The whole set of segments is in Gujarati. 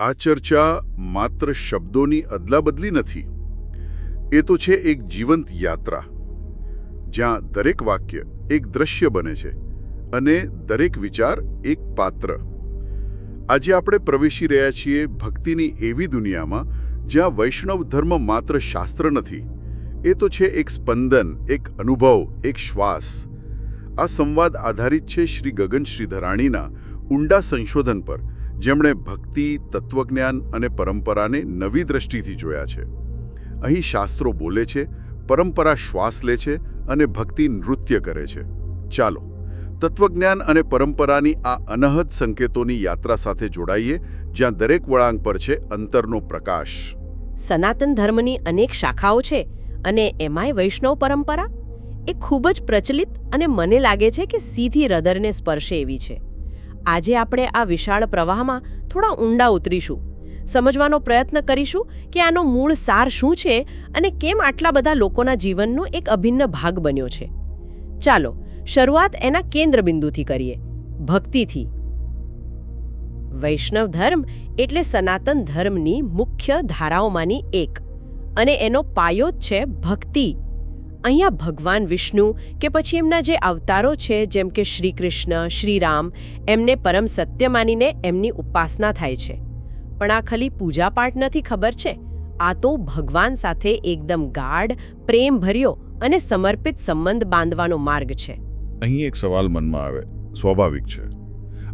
આ ચર્ચા માત્ર શબ્દોની અદલાબદલી નથી. એ તો છે એક જીવંત યાત્રા, જ્યાં દરેક વાક્ય એક દ્રશ્ય બને છે અને દરેક વિચાર એક પાત્ર. આજે આપણે પ્રવેશી રહ્યા છીએ ભક્તિની એવી દુનિયામાં જ્યાં વૈષ્ણવ ધર્મ માત્ર શાસ્ત્ર નથી. એ તો છે એક સ્પંદન, એક અનુભવ, એક શ્વાસ. આ સંવાદ આધારિત છે શ્રી ગગન શ્રીધરાણીના ઊંડા સંશોધન પર જેમણે ભક્તિ, તત્વજ્ઞાન અને પરંપરાને નવી દ્રષ્ટિથી જોયા છે. અહીં શાસ્ત્રો બોલે છે, પરંપરા શ્વાસ લે છે અને ભક્તિ નૃત્ય કરે છે. ચાલો, તત્વજ્ઞાન અને પરંપરાની આ અનહદ સંકેતોની યાત્રા સાથે જોડાઈએ, જ્યાં દરેક વળાંક પર છે અંતરનો પ્રકાશ. સનાતન ધર્મની અનેક શાખાઓ છે અને એમાંય વૈષ્ણવ પરંપરા? એ ખૂબ જ પ્રચલિત અને મને લાગે છે કે સીધી હૃદયને સ્પર્શે એવી છે. આજે આપણે આ વિશાળ પ્રવાહમાં થોડા ઊંડા ઉતરીશું. સમજવાનો પ્રયત્ન કરીશું કે આનો મૂળ સાર શું છે અને કેમ આટલા બધા લોકોના જીવનનો એક અભિન્ન ભાગ બન્યો છે. ચાલો, શરૂઆત એના કેન્દ્રબિંદુથી કરીએ. ભક્તિથી. વૈષ્ણવ ધર્મ એટલે સનાતન ધર્મની મુખ્ય ધારાઓમાંની એક અને એનો પાયો જ છે ભક્તિ. અહીંયા ભગવાન વિષ્ણુ કે પછી એમના જે અવતારો છે, જેમ કે શ્રી કૃષ્ણ શ્રીરામ, એમને પરમ સત્ય માનીને એમની ઉપાસના થાય છે. પણ આ ખાલી પૂજાપાઠ નથી ખબર છે? આ તો ભગવાન સાથે એકદમ ગાઢ પ્રેમ ભર્યો અને સમર્પિત સંબંધ બાંધવાનો માર્ગ છે. અહીં એક સવાલ મનમાં આવે. સ્વાભાવિક છે.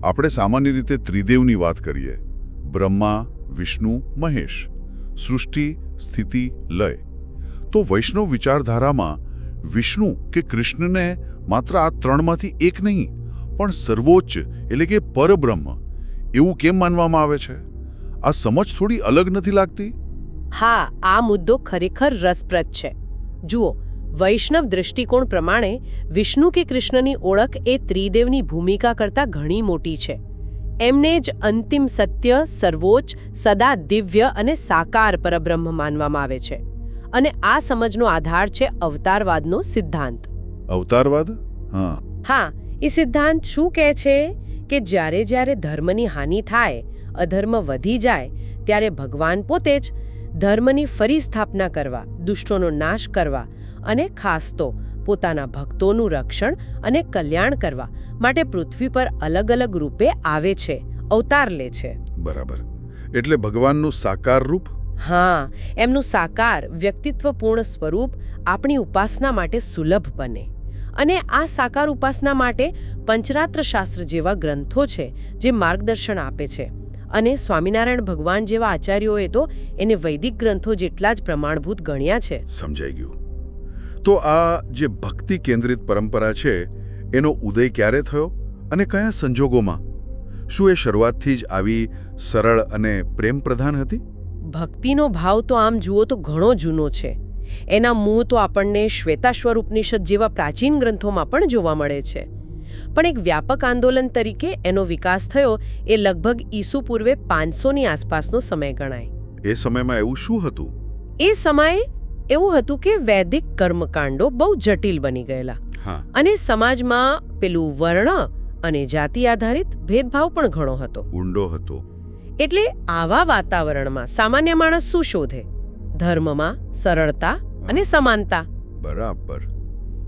આપણે સામાન્ય રીતે ત્રિદેવની વાત કરીએ. બ્રહ્મા, વિષ્ણુ, મહેશ. સૃષ્ટિ, સ્થિતિ, લય. તો વૈષ્ણવ વિચારધારામાં વિષ્ણુ કે કૃષ્ણને માત્ર આ ત્રણમાંથી એક નહીં, પણ સર્વોચ્ચ એટલે કે પરબ્રહ્મ, એવું કેમ માનવામાં આવે છે? આ સમજ થોડી અલગ નથી લાગતી? હા, આ મુદ્દો ખરેખર રસપ્રદ છે. જુઓ, વૈષ્ણવ દૃષ્ટિકોણ પ્રમાણે વિષ્ણુ કે કૃષ્ણની ઓળખ એ ત્રિદેવની ભૂમિકા કરતાં ઘણી મોટી છે. એમને જ અંતિમ સત્ય, સર્વોચ્ચ, સદા દિવ્ય અને સાકાર પરબ્રહ્મ માનવામાં આવે છે. અને આ સમજનો આધાર છે અવતારવાદનો સિદ્ધાંત. અવતારવાદ? હા. હા એ સિદ્ધાંત શું કહે છે? કે જ્યારે જ્યારે ધર્મની હાનિ થાય અધર્મ વધી જાય ત્યારે ભગવાન પોતે જ ધર્મની ફરી સ્થાપના કરવા દુષ્ટોનો નાશ કરવા અને ખાસ તો પોતાના ભક્તોનું રક્ષણ અને કલ્યાણ કરવા માટે પૃથ્વી પર અલગ અલગ રૂપે આવે છે અવતાર લે છે. બરાબર. એટલે ભગવાનનું સાકાર રૂપ હા, એમનું સાકાર વ્યક્તિત્વપૂર્ણ સ્વરૂપ આપણી ઉપાસના માટે સુલભ બને. અને આ સાકાર ઉપાસના માટે પંચરાત્ર શાસ્ત્ર જેવા ગ્રંથો છે જે માર્ગદર્શન આપે છે. અને સ્વામિનારાયણ ભગવાન જેવા આચાર્યોએ તો એને વૈદિક ગ્રંથો જેટલા જ પ્રમાણભૂત ગણ્યા છે. સમજાઈ ગયું. તો આ જે ભક્તિ કેન્દ્રિત પરંપરા છે, એનો ઉદય ક્યારે થયો અને કયા સંજોગોમાં? શું એ શરૂઆતથી જ આવી સરળ અને પ્રેમ પ્રધાન હતી? ભક્તિનો ભાવ તો આમ જુઓ તો ઘણો જૂનો છે. એના મૂળ તો આપણને શ્વેતાશ્વર ઉપનિષદ જેવા પ્રાચીન ગ્રંથોમાં પણ જોવા મળે છે. પણ એક વ્યાપક આંદોલન તરીકે એનો વિકાસ થયો એ લગભગ ઈસુ પૂર્વે પાંચસોની આસપાસનો સમય ગણાય. એ સમયમાં એવું શું હતું? એ સમયે એવું હતું કે વૈદિક કર્મકાંડો બહુ જટિલ બની ગયેલા. અને સમાજમાં પેલું વર્ણ અને જાતિ આધારિત ભેદભાવ પણ ઘણો હતો. ઊંડો હતો. એટલે આવા વાતાવરણમાં સામાન્ય માણસ શું શોધે? ધર્મમાં સરળતા અને સમાનતા. બરાબર.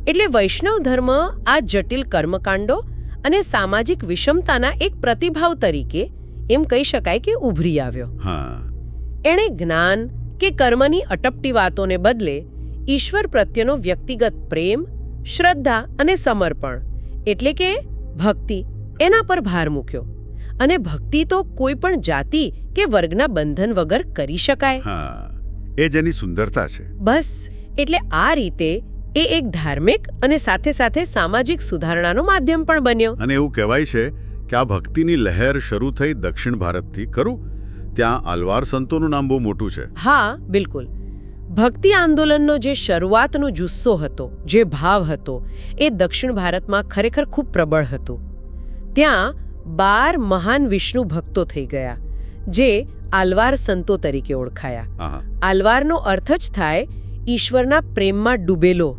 એટલે વૈષ્ણવ ધર્મ આ જટિલ કર્મકાંડો અને સામાજિક વિષમતાના એક પ્રતિભાવ તરીકે એમ કહી શકાય કે ઉભરી આવ્યો. એણે જ્ઞાન કે કર્મની અટપટી વાતોને બદલે ઈશ્વર પ્રત્યેનો વ્યક્તિગત પ્રેમ શ્રદ્ધા અને સમર્પણ એટલે કે ભક્તિ એના પર ભાર મૂક્યો. અને ભક્તિ તો કોઈ પણ જાતિ કે વર્ગના બંધન વગર કરી શકાય. હા એ જેની સુંદરતા છે. બસ એટલે આ રીતે એ એક ધાર્મિક અને સાથે સાથે સામાજિક સુધારણાનો માધ્યમ પણ બન્યો. અને એવું કહેવાય છે કે આ ભક્તિની લહેર શરૂ થઈ દક્ષિણ ભારતથી ખરું? ત્યાં આલવાર સંતોનું નામ બહુ મોટું છે. હા બિલકુલ. ભક્તિ આંદોલનનો જે શરૂઆતનો જુસ્સો હતો જે ભાવ હતો એ દક્ષિણ ભારતમાં ખરેખર ખૂબ પ્રબળ હતો. ત્યાં બાર મહાન વિષ્ણુ ભક્તો થઈ ગયા જે આલવાર સંતો તરીકે ઓળખાયા. આલવારનો અર્થ જ થાય ઈશ્વરના પ્રેમમાં ડૂબેલો.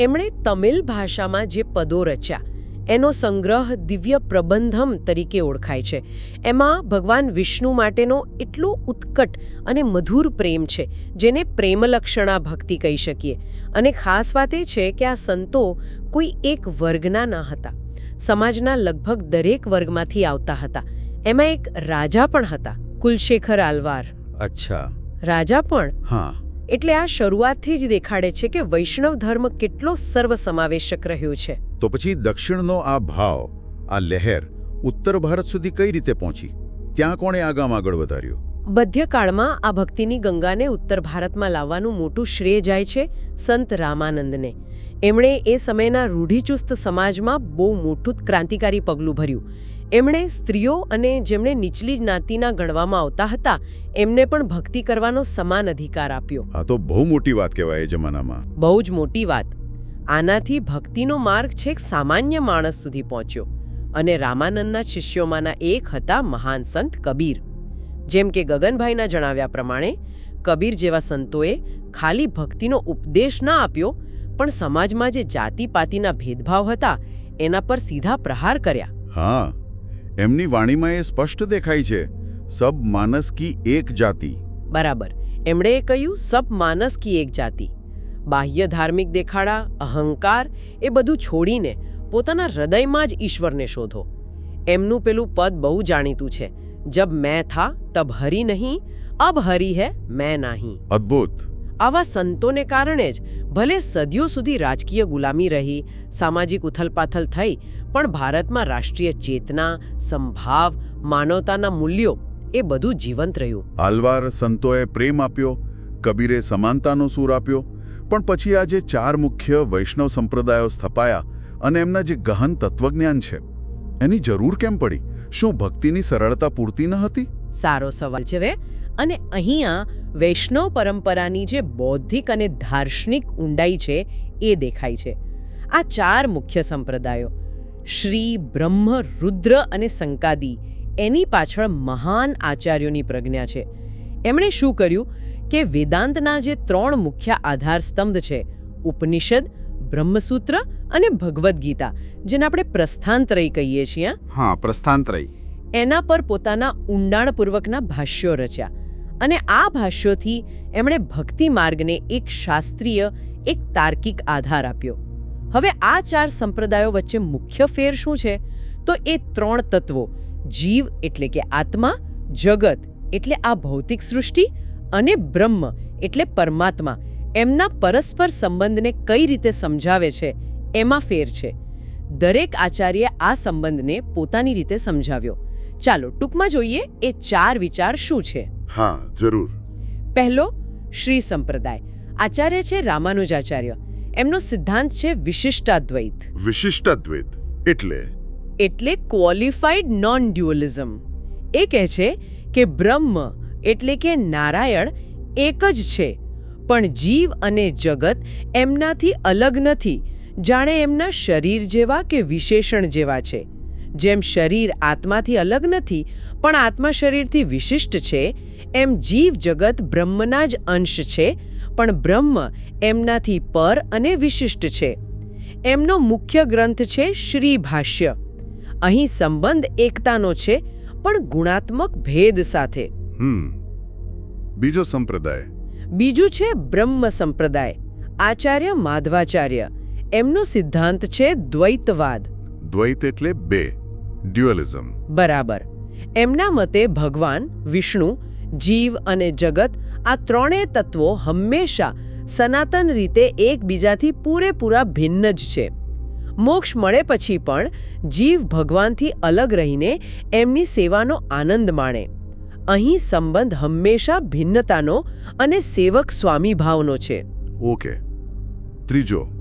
એમણે તમિલ ભાષામાં જે પદો રચ્યા એનો સંગ્રહ દિવ્ય પ્રબંધમ તરીકે ઓળખાય છે. એમાં ભગવાન વિષ્ણુ માટેનો એટલો ઉત્કટ અને મધુર પ્રેમ છે જેને પ્રેમલક્ષણા ભક્તિ કહી શકીએ. અને ખાસ વાત એ છે કે આ સંતો કોઈ એક વર્ગના ન હતા. સમાજના લગભગ દરેક વર્ગમાંથી આવતા હતા. એમાં એક રાજા પણ હતા કુલશેખર આલવાર. અચ્છા. રાજા પણ? હા. એટલે આ શરૂઆતથી જ દેખાડે છે કે વૈષ્ણવ ધર્મ કેટલો સર્વસમાવેશક રહ્યો છે. તો પછી દક્ષિણનો આ ભાવ આ લહેર ઉત્તર ભારત સુધી કઈ રીતે પહોંચી? ત્યાં કોણે આગામ આગળ વધાર્યું? મધ્યકાળમાં આ ભક્તિની ગંગાને ઉત્તર ભારતમાં લાવવાનું મોટું શ્રેય જાય છે સંત રામાનંદને. એમણે એ સમયના રૂઢિચુસ્ત સમાજમાં બહુ મોટું ક્રાંતિકારી પગલું ભર્યું. એમણે સ્ત્રીઓ અને જેમણે નીચલી જ્ઞાતિના ગણવામાં આવતા હતા એમને પણ ભક્તિ કરવાનો સમાન અધિકાર આપ્યો. આ તો બહુ મોટી વાત કહેવાય એ જમાનામાં. બહુ જ મોટી વાત. આનાથી ભક્તિનો માર્ગ છેક સામાન્ય માણસ સુધી પહોંચ્યો અને રામાનંદના શિષ્યોમાંના એક હતા મહાન સંત કબીર. જેમ કે ગગનભાઈના જણાવ્યા પ્રમાણે કબીર જેવા સંતોએ ખાલી ભક્તિનો ઉપદેશ ના આપ્યો પણ સમાજમાં જે જાતિ પાતિના ભેદભાવ હતા એના પર સીધા પ્રહાર કર્યા. હા એમની વાણીમાં એ સ્પષ્ટ દેખાય છે સબ માનસ કી એક જાતિ. બરાબર. એમણે એ કહ્યું સબ માનસ કી એક જાતિ. બાહ્ય ધાર્મિક દેખાડા અહંકાર એ બધું છોડીને પોતાના હૃદયમાં જ ઈશ્વરને શોધો. એમનું પેલું પદ બહુ જાણીતું છે જબ મેં થા તબ હરી નહીં અબ હરી હે મેં નહીં. અદ્ભુત. આવા સંતોને કારણે જ ભલે સદીઓ સુધી રાજકીય ગુલામી રહી સામાજિક ઉથલપાથલ થઈ પણ ભારતમાં રાષ્ટ્રીય ચેતના સંભાવ માનવતાના મૂલ્યો એ બધું જીવંત રહ્યું. આલવાર સંતોએ પ્રેમ આપ્યો કબીરે સમાનતાનો સૂર આપ્યો પણ પછી આ જે ચાર મુખ્ય વૈષ્ણવ સંપ્રદાયો સ્થપાયા અને એમના જે ગહન તત્વજ્ઞાન છે એની જરૂર કેમ પડી? શું ભક્તિની સરળતા પૂરતી ન હતી? સારો સવાલ છે અને અહીંયા વૈષ્ણવ પરંપરાની જે બૌદ્ધિક અને ધાર્શનિક ઊંડાઈ છે એ દેખાય છે. આ ચાર મુખ્ય સંપ્રદાયો શ્રી બ્રહ્મ રુદ્ર અને સંકાદી એની પાછળ મહાન આચાર્યોની પ્રજ્ઞા છે. એમણે શું કર્યું કે વેદાંતના જે ત્રણ મુખ્ય આધાર સ્તંભ છે ઉપનિષદ બ્રહ્મસૂત્ર અને ભગવદ્ ગીતા જેને આપણે પ્રસ્થાંતરય કહીએ છીએ હા? પ્રસ્થાંતરય એના પર પોતાના ઊંડાણપૂર્વકના ભાષ્યો રચ્યા. અને આ ભાષ્યોથી એમણે ભક્તિ માર્ગને એક શાસ્ત્રીય, એક તાર્કિક આધાર આપ્યો. હવે આ ચાર સંપ્રદાયો વચ્ચે મુખ્ય ફેર શું છે? તો એ ત્રણ તત્વો, જીવ એટલે કે આત્મા, જગત એટલે આ ભૌતિક સૃષ્ટિ અને બ્રહ્મ એટલે પરમાત્મા. એમના પરસ્પર સંબંધને કઈ રીતે સમજાવે છે? એમાં ફેર છે. દરેક આચાર્યે આ સંબંધને પોતાની રીતે સમજાવ્યો. ચાલો ટૂંકમાં જોઈએ એ ચાર વિચાર શું છે. હા જરૂર. પહેલો શ્રી સંપ્રદાય. આચાર્ય છે રામાનુજાચાર્ય. એમનો સિદ્ધાંત છે વિશિષ્ટાદ્વૈત. વિશિષ્ટાદ્વૈત એટલે? એટલે ક્વોલિફાઈડ નોન ડ્યુઅલિઝમ એ કહે છે કે બ્રહ્મ એટલે કે નારાયણ એક જ છે પણ જીવ અને જગત એમનાથી અલગ નથી. જાણે એમના શરીર જેવા કે વિશેષણ જેવા છે. જેમ શરીર આત્માથી અલગ નથી પણ આત્મા શરીરથી વિશિષ્ટ છે એમ જીવ જગત બ્રહ્મના જ અંશ છે પણ બ્રહ્મ એમનાથી પર અને વિશિષ્ટ છે. એમનો મુખ્ય ગ્રંથ છે શ્રી ભાષ્ય. અહીં સંબંધ એકતાનો છે પણ ગુણાત્મક ભેદ સાથે. બીજો સંપ્રદાય. બીજું છે બ્રહ્મ સંપ્રદાય. આચાર્ય માધવાચાર્ય. એમનો સિદ્ધાંત છે દ્વૈતવાદ. દ્વૈત એટલે બે ડ્યુઅલિઝમ બરાબર. એમના મતે ભગવાન વિષ્ણુ જીવ અને જગત આ ત્રણેય તત્વો હંમેશા સનાતન રીતે એકબીજાથી પૂરેપૂરા ભિન્ન જ છે. મોક્ષ મળે પછી પણ જીવ ભગવાનથી અલગ રહીને એમની સેવાનો આનંદ માણે. અહીં સંબંધ હંમેશા ભિન્નતાનો અને સેવક સ્વામી ભાવનો છે. ઓકે. ત્રીજો.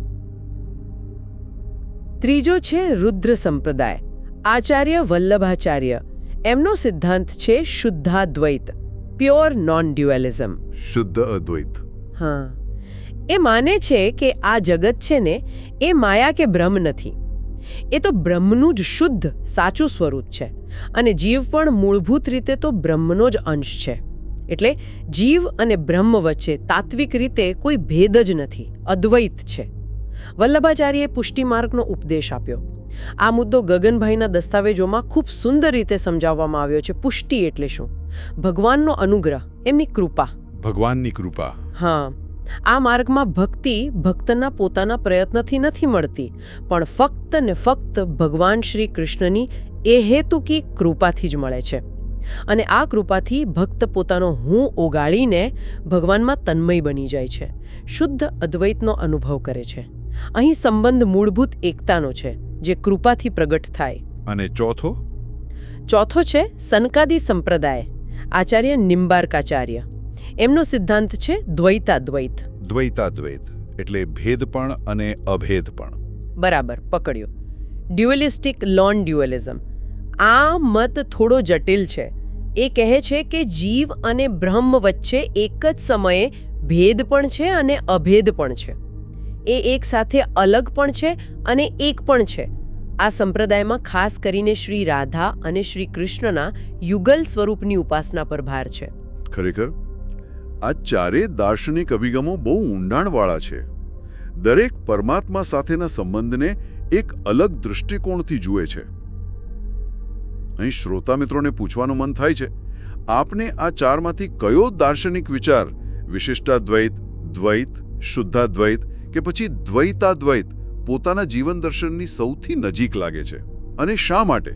ત્રીજો છે રુદ્ર સંપ્રદાય. આચાર્ય વલ્લભાચાર્ય. એમનો સિદ્ધાંત છે શુદ્ધાદ્વૈત પ્યોર નોન ડ્યુઅલિઝમ શુદ્ધ અદ્વૈત. હા. એ માને છે કે આ જગત છે ને એ માયા કે બ્રહ્મ નથી. એ તો બ્રહ્મનું જ શુદ્ધ સાચું સ્વરૂપ છે. અને જીવ પણ મૂળભૂત રીતે તો બ્રહ્મનો જ અંશ છે. એટલે જીવ અને બ્રહ્મ વચ્ચે તાત્વિક રીતે કોઈ ભેદ જ નથી અદ્વૈત છે. વલ્લભાચાર્યએ પુષ્ટિમાર્ગનો ઉપદેશ આપ્યો. આ મુદ્દો ગગનભાઈના દસ્તાવેજોમાં ખૂબ સુંદર રીતે સમજાવવામાં આવ્યો છે. પુષ્ટિ એટલે શું? ભગવાનનો અનુગ્રહ એમની કૃપા. ભગવાનની કૃપા. હા. આ માર્ગમાં ભક્તિ ભક્તના પોતાના પ્રયત્નથી નથી મળતી પણ ફક્ત ને ફક્ત ભગવાન શ્રી કૃષ્ણની એ હેતુકી કૃપાથી જ મળે છે. અને આ કૃપાથી ભક્ત પોતાનો હું ઓગાળીને ભગવાનમાં તન્મય બની જાય છે. શુદ્ધ અદ્વૈતનો અનુભવ કરે છે. અહીં સંબંધ મૂળભૂત એકતાનો છે જે કૃપાથી પ્રગટ થાય. અને ચોથો? ચોથો છે સનકાદી સંપ્રદાય આચાર્ય નિંબાર્કાચાર્ય. એમનો સિદ્ધાંત છે દ્વૈતાદ્વૈત. દ્વૈતાદ્વૈત એટલે ભેદ પણ અને અભેદ પણ. બરાબર પકડ્યો. ડ્યુઅલિસ્ટિક લોન ડ્યુઅલિઝમ. આ મત થોડો જટિલ છે. એ કહે છે કે જીવ અને બ્રહ્મ વચ્ચે એક જ સમયે ભેદ પણ છે અને અભેદ પણ છે. એ એક સાથે અલગ પણ છે અને એક પણ છે. આ સંપ્રદાયમાં ખાસ કરીને શ્રી રાધા અને શ્રી કૃષ્ણના યુગલ સ્વરૂપની ઉપાસના પર ભાર છે. ખરેખર? આ ચારે દાર્શનિક અભિગમો બહુ ઊંડાણવાળા છે. દરેક પરમાત્મા સાથેના સંબંધને એક અલગ દૃષ્ટિકોણથી જુએ છે. અહીં શ્રોતા મિત્રોને પૂછવાનું મન થાય છે, આપને આ ચારમાંથી કયો દાર્શનિક વિચાર? વિશિષ્ટાદ્વૈત, દ્વૈત, શુદ્ધાદ્વૈત કે પછી દ્વૈતાદ્વૈત પોતાના જીવન દર્શનની સૌથી નજીક લાગે છે. અને શા માટે?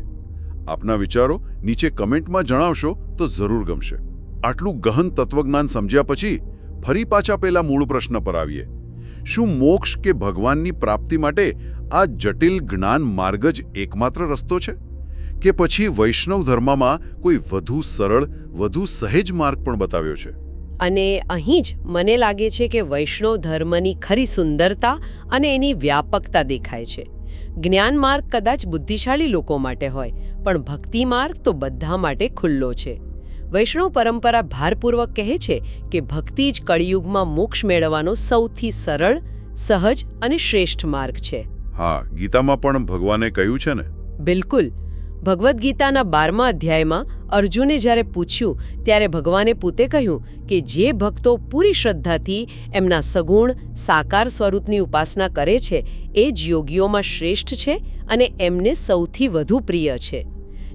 આપના વિચારો નીચે કમેન્ટમાં જણાવશો તો જરૂર ગમશે. આટલું ગહન તત્વજ્ઞાન સમજ્યા પછી ફરી પાછા પેલા મૂળ પ્રશ્ન પર આવીએ. શું મોક્ષ કે ભગવાનની પ્રાપ્તિ માટે આ જટિલ જ્ઞાન માર્ગ જ એકમાત્ર રસ્તો છે? કે પછી વૈષ્ણવ ધર્મમાં કોઈ વધુ સરળ, વધુ સહેજ માર્ગ પણ બતાવ્યો છે? અને અહીં જ મને લાગે છે કે વૈષ્ણવ ધર્મની ખરી સુંદરતા અને એની વ્યાપકતા દેખાય છે. જ્ઞાન માર્ગ કદાચ બુદ્ધિશાળી લોકો માટે હોય પણ ભક્તિ માર્ગ તો બધા માટે ખુલ્લો છે. વૈષ્ણવ પરંપરા ભારપૂર્વક કહે છે કે ભક્તિ જ કળિયુગમાં મોક્ષ મેળવવાનો સૌથી સરળ સહજ અને શ્રેષ્ઠ માર્ગ છે. હા ગીતામાં પણ ભગવાને કહ્યું છે ને? બિલકુલ. ભગવદ્ ગીતાના બારમા અધ્યાયમાં અર્જુને જ્યારે પૂછ્યું, ત્યારે ભગવાને પોતે કહ્યું કે જે ભક્તો પૂરી શ્રદ્ધાથી એમના સગુણ, સાકાર સ્વરૂપની ઉપાસના કરે છે, એ જ યોગીઓમાં શ્રેષ્ઠ છે અને એમને સૌથી વધુ પ્રિય છે.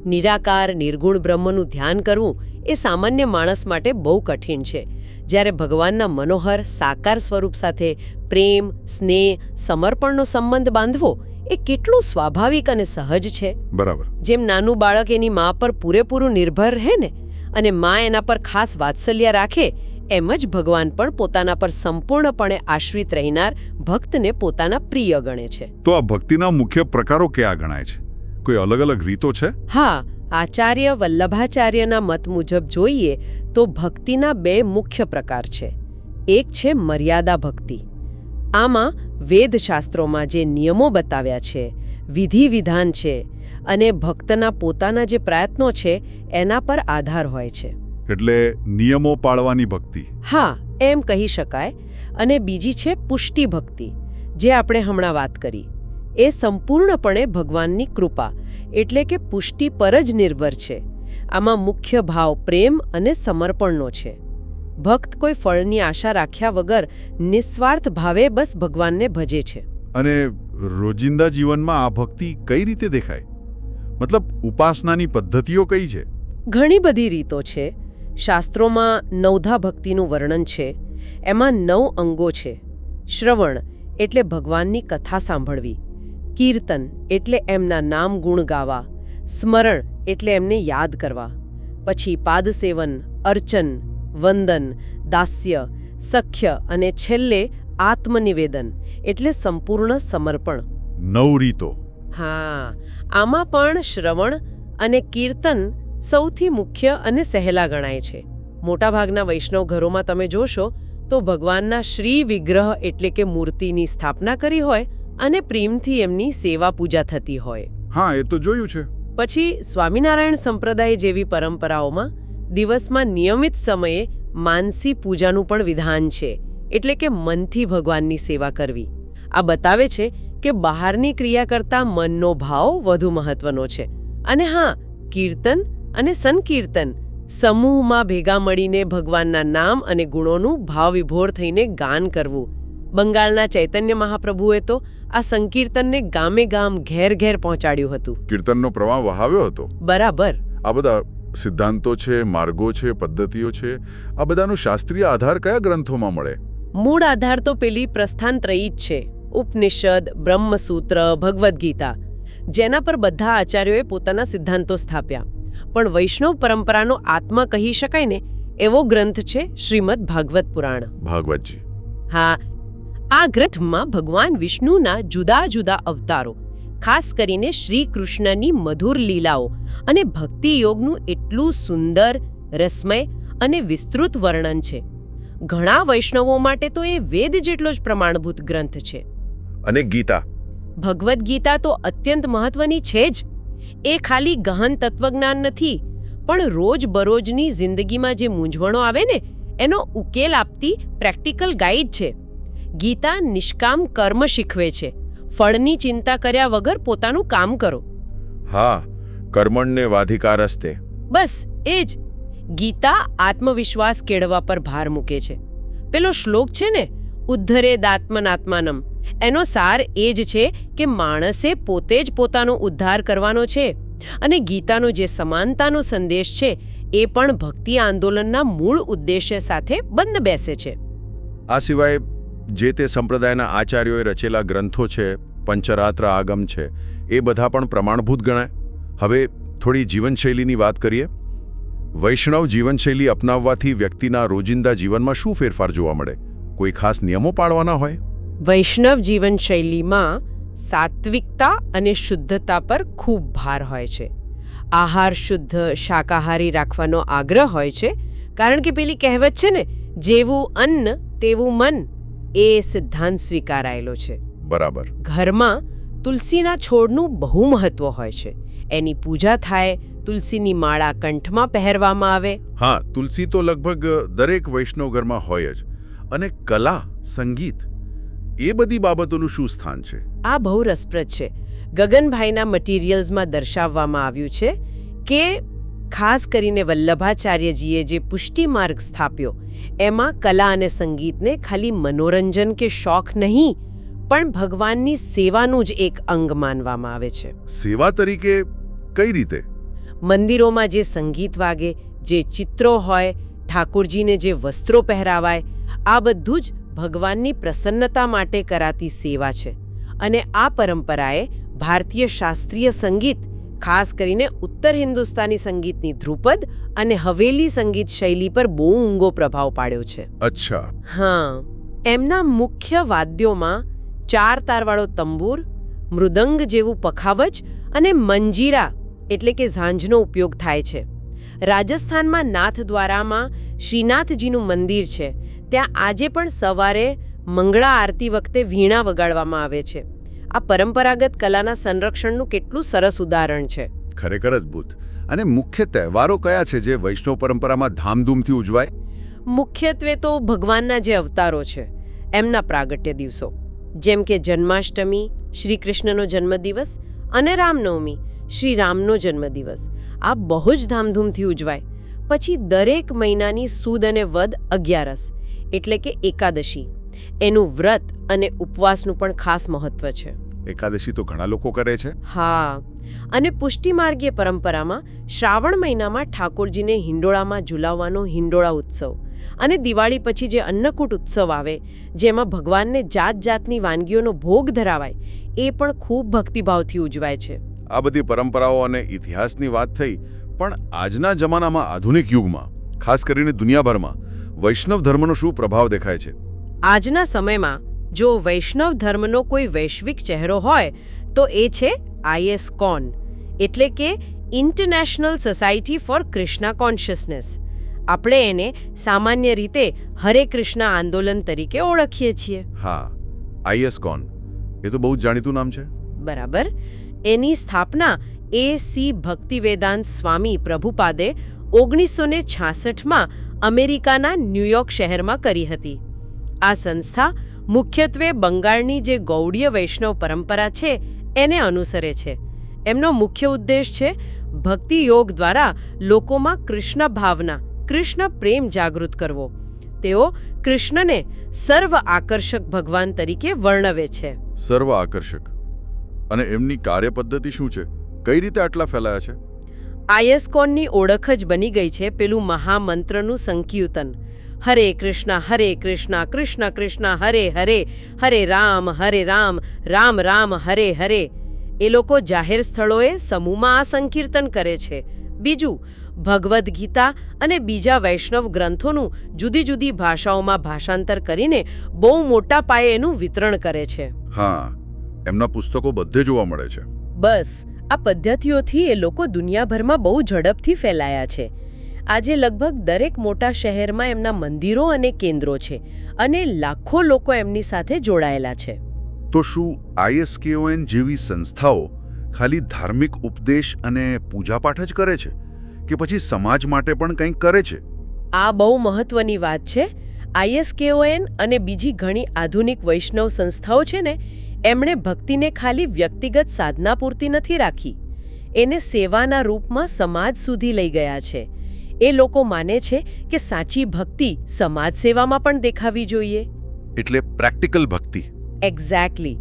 નિરાકાર, નિર્ગુણ બ્રહ્મનું ધ્યાન કરવું એ સામાન્ય માણસ માટે બહુ કઠિન છે. જ્યારે ભગવાનના મનોહર, સાકાર સ્વરૂપ સાથે પ્રેમ, સ્નેહ, સમર્પણનો સંબંધ બાંધવો એ કેટલું સ્વાભાવિક અને સહજ છે. બરાબર. જેમ નાનું બાળક એની મા પર પૂરેપૂરું નિર્ભર રહે ને અને મા એના પર ખાસ વાત્સલ્ય રાખે એમ જ ભગવાન પણ પોતાના પર સંપૂર્ણપણે આશ્રિત રહેનાર ભક્તને પોતાના પ્રિય ગણે છે. તો આ ભક્તિના મુખ્ય પ્રકારો કયા ગણાય છે? કોઈ અલગ અલગ રીતો છે? હા આચાર્ય વલ્લભાચાર્યના મત મુજબ જોઈએ તો ભક્તિના બે મુખ્ય પ્રકાર છે. એક છે મર્યાદા ભક્તિ. આમાં વેદશાસ્ત્રોમાં જે નિયમો બતાવ્યા છે વિધિ વિધાન છે અને ભક્તના પોતાના જે પ્રયત્નો છે એના પર આધાર હોય છે. એટલે નિયમો પાળવાની ભક્તિ. હા એમ કહી શકાય. અને બીજી છે પુષ્ટિ ભક્તિ જે આપણે હમણાં વાત કરી. એ સંપૂર્ણપણે ભગવાનની કૃપા એટલે કે પુષ્ટિ પર જ નિર્ભર છે. આમાં મુખ્ય ભાવ પ્રેમ અને સમર્પણનો છે. ભક્ત કોઈ ફળની આશા રાખ્યા વગર નિસ્વાર્થ ભાવે બસ ભગવાનને ભજે છે. અને રોજિંદા જીવનમાં આ ભક્તિ કઈ રીતે દેખાય? મતલબ ઉપાસનાની પદ્ધતિઓ કઈ છે? ઘણી બધી રીતો છે. શાસ્ત્રોમાં નવધા ભક્તિનું વર્ણન છે. એમાં નવ અંગો છે. શ્રવણ એટલે ભગવાનની કથા સાંભળવી. કીર્તન એટલે એમના નામ ગુણ ગાવા. સ્મરણ એટલે એમને યાદ કરવા. પછી પાદસેવન અર્ચન વંદન દાસ્ય સખ્ય અને છેલ્લે આત્મનિવેદન એટલે સંપૂર્ણ સમર્પણ. નવ રીતો. હા આમાં પણ શ્રવણ અને કીર્તન સૌથી મુખ્ય અને સહેલા ગણાય છે. મોટાભાગના વૈષ્ણવ ઘરોમાં તમે જોશો તો ભગવાનના શ્રી વિગ્રહ એટલે કે મૂર્તિની સ્થાપના કરી હોય અને પ્રેમથી એમની સેવા પૂજા થતી હોય. હા એ તો જોયું છે. પછી સ્વામિનારાયણ સંપ્રદાય જેવી પરંપરાઓમાં દિવસમાં નિયમિત સમયે માનસી પૂજાનું પણ વિધાન છે એટલે કે મનથી ભગવાનની સેવા કરવી. આ બતાવે છે કે બહારની ક્રિયા કરતાં મનનો ભાવ વધુ મહત્વનો છે. અને હા કીર્તન અને સંકીર્તન સમૂહમાં ભેગા મળીને ભગવાનના નામ અને ગુણોનું ભાવવિભોર થઈને ગાન કરવું. બંગાળના ચૈતન્ય મહાપ્રભુએ તો આ સંકીર્તનને ગામે ગામ ઘેર ઘેર પહોંચાડ્યું હતું. કીર્તનનો પ્રવાહ વહાવ્યો હતો? બરાબર. આ બધા સિદ્ધાંતો છે માર્ગો છે પદ્ધતિઓ છે આ બધાનો શાસ્ત્રીય આધાર કયા ગ્રંથોમાં મળે? મૂળ આધાર તો પેલી પ્રસ્થાન ત્રયી જ છે. ઉપનિષદ બ્રહ્મસૂત્ર ભગવદ્ ગીતા જેના પર બધા આચાર્યોએ પોતાના સિદ્ધાંતો સ્થાપ્યા. પણ વૈષ્ણવ પરંપરાનો આત્મા કહી શકાય ને એવો ગ્રંથ છે શ્રીમદ ભાગવત પુરાણ. ભાગવતજી. હા આ ગ્રંથમાં ભગવાન વિષ્ણુના જુદા જુદા અવતારો ખાસ કરીને શ્રી કૃષ્ણની મધુર લીલાઓ અને ભક્તિ યોગનું એટલું સુંદર રસમય અને વિસ્તૃત વર્ણન છે. ઘણા વૈષ્ણવો માટે તો એ વેદ જેટલો જ પ્રમાણભૂત ગ્રંથ છે. અને ગીતા. ભગવદ્ ગીતા તો અત્યંત મહત્વની છે જ. એ ખાલી ગહન તત્વજ્ઞાન નથી પણ રોજ બરોજની જિંદગીમાં જે મૂંઝવણો આવે ને એનો ઉકેલ આપતી પ્રેક્ટિકલ ગાઈડ છે. ગીતા નિષ્કામ કર્મ શીખવે છે. ફળની ચિંતા કર્યા વગર પોતાનું કામ કરો. હા કર્મણને વાધિકારસ્તે બસ એ જ. ગીતા આત્મવિશ્વાસ કેળવવા પર ભાર મૂકે છે. પેલો શ્લોક છે ને ઉદ્ધરે દાત્મનાત્માનમ. એનો સાર એ જ છે કે માણસે પોતે જ પોતાનો ઉદ્ધાર કરવાનો છે અને ગીતાનો જે સમાનતાનો સંદેશ છે એ પણ ભક્તિ આંદોલનના મૂળ ઉદ્દેશ્ય સાથે બંધ બેસે છે. આ સિવાય જે તે સંપ્રદાયના આચાર્યોએ રચેલા ગ્રંથો છે, પંચરાત્ર આગમ છે, એ બધા પણ પ્રમાણભૂત ગણાય. હવે થોડી જીવનશૈલીની વાત કરીએ. વૈષ્ણવ જીવનશૈલી અપનાવવાથી વ્યક્તિના રોજિંદા જીવનમાં શું ફેરફાર જોવા મળે? કોઈ ખાસ નિયમો પાળવાના હોય? વૈષ્ણવ જીવનશૈલીમાં સાત્વિકતા અને શુદ્ધતા પર ખૂબ ભાર હોય છે. આહાર શુદ્ધ, શાકાહારી રાખવાનો આગ્રહ હોય છે. કારણ કે પેલી કહેવત છે ને, જેવું અન્ન, તેવું મન. એ સિદ્ધાંત સ્વીકારાયેલો છે. બરાબર. ઘરમાં તુલસીના છોડનું બહુ મહત્વ હોય છે. એની પૂજા થાય તુલસીની માળા કંઠમાં પહેરવામાં આવે. હા તુલસી તો લગભગ દરેક વૈષ્ણવ ઘરમાં હોય જ. અને કલા સંગીત એ બધી બાબતોનું શું સ્થાન છે? આ બહુ રસપ્રદ છે. ગગનભાઈના મટીરિયલ્સમાં દર્શાવવામાં આવ્યું છે કે ખાસ કરીને વલ્લભાચાર્યજીએ જે પુષ્ટિ માર્ગ સ્થાપ્યો એમાં કલા અને સંગીતને ખાલી મનોરંજન કે શોખ નહીં પણ ભગવાનની સેવાનું જ એક અંગ માનવામાં આવે છે. સેવા તરીકે કઈ રીતે? મંદિરોમાં જે સંગીત વાગે જે ચિત્રો હોય ઠાકોરજીને જે વસ્ત્રો પહેરાવાય આ બધું જ ભગવાનની પ્રસન્નતા માટે કરાતી સેવા છે. અને આ પરંપરાએ ભારતીય શાસ્ત્રીય સંગીત ખાસ કરીને ઉત્તર હિન્દુસ્તાની સંગીતની ધ્રુપદ અને હવેલી સંગીત શૈલી પર બહુ ઊંઘો પ્રભાવ પાડ્યો છે. અચ્છા. હા એમના મુખ્ય વાદ્યોમાં ચાર તારવાળો તંબૂર મૃદંગ જેવું પખાવજ અને મંજીરા એટલે કે ઝાંઝનો ઉપયોગ થાય છે. રાજસ્થાનમાં નાથદ્વારામાં શ્રીનાથજીનું મંદિર છે. ત્યાં આજે પણ સવારે મંગળા આરતી વખતે વીણા વગાડવામાં આવે છે. આ પરંપરાગત કલાના સંરક્ષણનું કેટલું સરસ ઉદાહરણ છે. ખરેખર અદ્ભુત અને મુખ્ય તહેવારો કયા છે જે વૈષ્ણવ પરંપરામાં ધામધૂમથી ઉજવાય? મુખ્યત્વે તો ભગવાનના જે અવતારો છે એમના પ્રાગટ્ય દિવસો. જેમ કે જન્માષ્ટમી શ્રી કૃષ્ણનો જન્મદિવસ અને રામનવમી શ્રી રામનો જન્મદિવસ. આ બહુ જ ધામધૂમથી ઉજવાય. પછી દરેક મહિનાની સુદ અને વદ અગિયારસ એટલે કે એકાદશી. એનું વ્રત અને ઉપવાસનું પણ ખાસ મહત્વ છે. એકાદશી તો ઘણા લોકો કરે છે. હા. અને પુષ્ટિમાર્ગીય પરંપરામાં શ્રાવણ મહિનામાં ઠાકોરજીને હિંડોળામાં ઝુલાવવાનો હિંડોળા ઉત્સવ અને દિવાળી પછી જે અન્નકૂટ ઉત્સવ આવે જેમાં ભગવાનને જાત જાતની વાનગીઓનો ભોગ ધરાવાય એ પણ ખૂબ ભક્તિભાવથી ઉજવાય છે. આ બધી પરંપરાઓ અને ઇતિહાસની વાત થઈ પણ આજના જમાનામાં આધુનિક યુગમાં ખાસ કરીને દુનિયાભરમાં વૈષ્ણવ ધર્મનો શું પ્રભાવ દેખાય છે? આજના સમયમાં જો વૈષ્ણવ ધર્મનો કોઈ વૈશ્વિક ચહેરો હોય તો એ છે આઈએસ કોન એટલે કે international society for Krishna consciousness આપણે એને સામાન્ય રીતે હરે કૃષ્ણ આંદોલન તરીકે ઓળખીએ છીએ. હા આઈએસ કોન. એ તો બહુ જ જાણીતું નામ છે. બરાબર. એની સ્થાપના એ સી ભક્તિવેદાંત સ્વામી પ્રભુપાદે ઓગણીસો ને છાસઠમાં અમેરિકાના ન્યૂયોર્ક શહેરમાં કરી હતી. આ સંસ્થા મુખ્યત્વે બંગાળની જે ગૌડીય વૈષ્ણવ પરંપરા છે એને અનુસરે છે. એમનો મુખ્ય ઉદ્દેશ છે ભક્તિ યોગ દ્વારા લોકોમાં કૃષ્ણ ભાવના કૃષ્ણ પ્રેમ જાગૃત કરવો. તેઓ કૃષ્ણને સર્વ આકર્ષક ભગવાન તરીકે વર્ણવે છે. સર્વ આકર્ષક. અને એમની કાર્યપદ્ધતિ શું છે? કઈ રીતે આટલા ફેલાયા છે? આયસ્કોનની ઓળખ જ બની ગઈ છે પેલું મહામંત્રનું સંકીર્તન. હરે કૃષ્ણ હરે કૃષ્ણ કૃષ્ણ કૃષ્ણ હરે હરે હરે રામ હરે રામ રામ રામ હરે હરે એ લોકો જાહેર સ્થળોએ સમૂહમાં આ સંકીર્તન કરે છે. બીજું ભગવદ્ ગીતા અને બીજા વૈષ્ણવ ગ્રંથોનું જુદી જુદી ભાષાઓમાં ભાષાંતર કરીને બહુ મોટા પાયે એનું વિતરણ કરે છે. હા એમના પુસ્તકો બધે જોવા મળે છે. બસ આ પદ્ધતિઓથી એ લોકો દુનિયાભરમાં બહુ ઝડપથી ફેલાયા છે. આજે લગભગ દરેક મોટા શહેરમાં એમના મંદિરો અને કેન્દ્રો છે અને લાખો લોકો એમની સાથે જોડાયેલા છે. તો શું આઈએસકેઓએન જેવી સંસ્થાઓ ખાલી ધાર્મિક ઉપદેશ અને પૂજાપાઠ જ કરે છે? કે પછી સમાજ માટે પણ કંઈક કરે છે? આ બહુ મહત્વની વાત છે. આઈએસકેઓએન અને બીજી ઘણી આધુનિક વૈષ્ણવ સંસ્થાઓ છે ને એમણે ભક્તિને ખાલી વ્યક્તિગત સાધના પૂરતી નથી રાખી. એને સેવાના રૂપમાં સમાજ સુધી લઈ ગયા છે. એ લોકો માને છે કે સાચી ભક્તિ સમાજ સેવામાં પણ દેખાવી જોઈએ. એટલે પ્રેક્ટિકલ ભક્તિ. એક્ઝેક્ટલી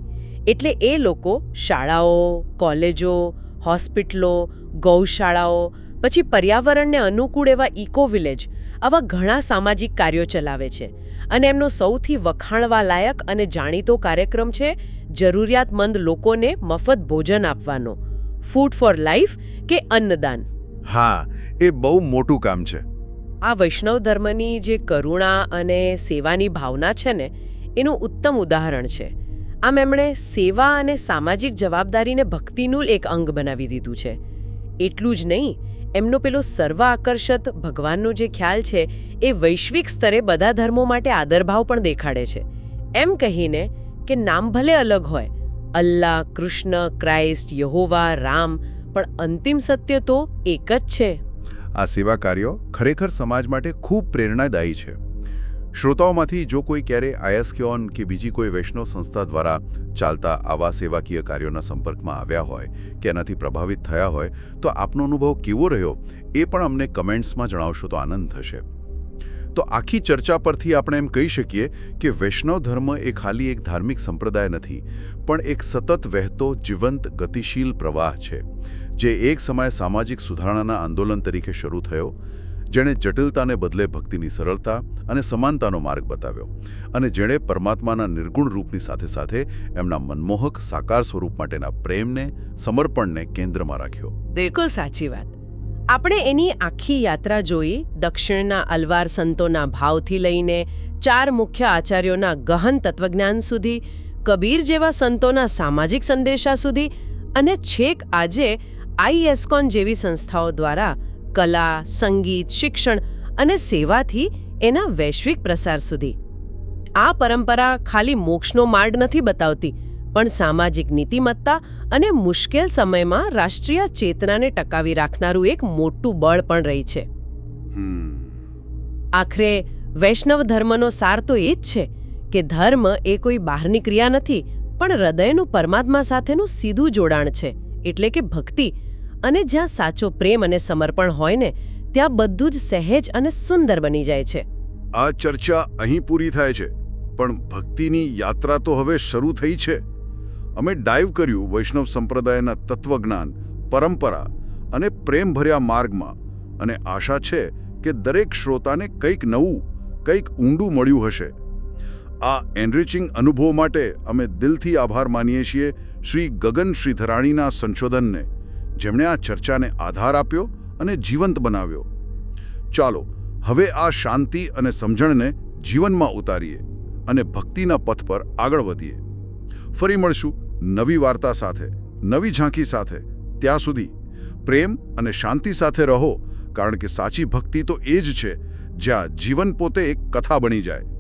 એટલે એ લોકો શાળાઓ કોલેજો હોસ્પિટલો ગૌશાળાઓ પછી પર્યાવરણને અનુકૂળ એવા ઇકો વિલેજ આવા ઘણા સામાજિક કાર્યો ચલાવે છે. અને એમનો સૌથી વખાણવા લાયક અને જાણીતો કાર્યક્રમ છે જરૂરિયાતમંદ લોકોને મફત ભોજન આપવાનો. ફૂડ ફોર લાઈફ કે અન્નદાન. હા, એ બહુ મોટું કામ છે. આ વૈષ્ણવ ધર્મની જે કરુણા અને સેવાની ભાવના છે ને, એનું ઉત્તમ ઉદાહરણ છે. આમ એમણે સેવા અને સામાજિક જવાબદારીને ભક્તિનું એક અંગ બનાવી દીધું છે. એટલું જ નહીં, એમનો પેલો સર્વ આકર્ષક ભગવાનનો જે ખ્યાલ છે, એ વૈશ્વિક સ્તરે બધા ધર્મો માટે આદરભાવ પણ દેખાડે છે. એમ કહીને કે નામ ભલે અલગ હોય, Allah, Krishna, Christ, Jehovah, Ram પણ અંતિમ સત્ય તો એક જ છે. આ સેવા કાર્યો ખરેખર સમાજ માટે ખૂબ પ્રેરણાદાયી છે. શ્રોતાઓમાંથી જો કોઈ ક્યારે આયસ્ક્યોન કે બીજી કોઈ વૈષ્ણવ સંસ્થા દ્વારા ચાલતા આવા સેવાકીય કાર્યોના સંપર્કમાં આવ્યા હોય કે એનાથી પ્રભાવિત થયા હોય, તો આપનો અનુભવ કેવો રહ્યો એ પણ અમને કમેન્ટ્સમાં જણાવશો તો આનંદ થશે. તો આખી ચર્ચા પરથી આપણે એમ કહી શકીએ કે વૈષ્ણવ ધર્મ એ ખાલી એક ધાર્મિક સંપ્રદાય નથી, પણ એક સતત વહેતો, જીવંત, ગતિશીલ પ્રવાહ છે. જે એક સમયે સામાજિક સુધારણાના આંદોલન તરીકે શરૂ થયો, જેણે જટિલતાને બદલે ભક્તિની સરળતા અને સમાનતાનો માર્ગ બતાવ્યો અને જેણે પરમાત્માના નિર્ગુણ રૂપની સાથે સાથે એમના મનમોહક, સાકાર સ્વરૂપ માટેના પ્રેમને, સમર્પણને કેન્દ્રમાં રાખ્યો. બિલકુલ સાચી વાત. આપણે એની આખી યાત્રા જોઈ, દક્ષિણના અલવાર સંતોના ભાવથી લઈને ચાર મુખ્ય આચાર્યોના ગહન તત્વજ્ઞાન સુધી, કબીર જેવા સંતોના સામાજિક સંદેશા સુધી અને છેક આજે આઈએસકોન જેવી સંસ્થાઓ દ્વારા કલા સંગીત શિક્ષણ અને સેવાથી એના વૈશ્વિક પ્રસાર સુધી. આ પરંપરા ખાલી મોક્ષનો માર્ગ નથી બતાવતી પણ સામાજિક નીતિમત્તા અને મુશ્કેલ સમયમાં રાષ્ટ્રીય ચેતનાને ટકાવી રાખનારું એક મોટું બળ પણ રહી છે. આખરે વૈષ્ણવ ધર્મનો સાર તો એ જ છે કે ધર્મ એ કોઈ બહારની ક્રિયા નથી પણ હૃદયનું પરમાત્મા સાથેનું સીધું જોડાણ છે એટલે કે ભક્તિ અને જ્યાં સાચો પ્રેમ અને સમર્પણ હોય ને, ત્યાં બધું જ સહેજ અને સુંદર બની જાય છે. આ ચર્ચા અહીં પૂરી થાય છે, પણ ભક્તિની યાત્રા તો હવે શરૂ થઈ છે. અમે ડાઈવ કર્યું વૈષ્ણવ સંપ્રદાયના તત્વજ્ઞાન, પરંપરા અને પ્રેમભર્યા માર્ગમાં અને આશા છે કે દરેક શ્રોતાને કંઈક નવું, કંઈક ઊંડું મળ્યું હશે. આ એનરિચિંગ અનુભવ માટે અમે દિલથી આભાર માનીએ છીએ શ્રી ગગન શ્રીધરાણીના સંશોધનને. જેમણે આ ચર્ચાને આધાર આપ્યો અને જીવંત બનાવ્યો. ચાલો, હવે આ શાંતિ અને સમજણને જીવનમાં ઉતારીએ અને ભક્તિના પથ પર આગળ વધીએ. ફરી મળશું નવી વાર્તા સાથે, નવી ઝાંખી સાથે. ત્યાં સુધી પ્રેમ અને શાંતિ સાથે રહો, કારણ કે સાચી ભક્તિ તો એ જ છે જ્યાં જીવન પોતે એક કથા બની જાય.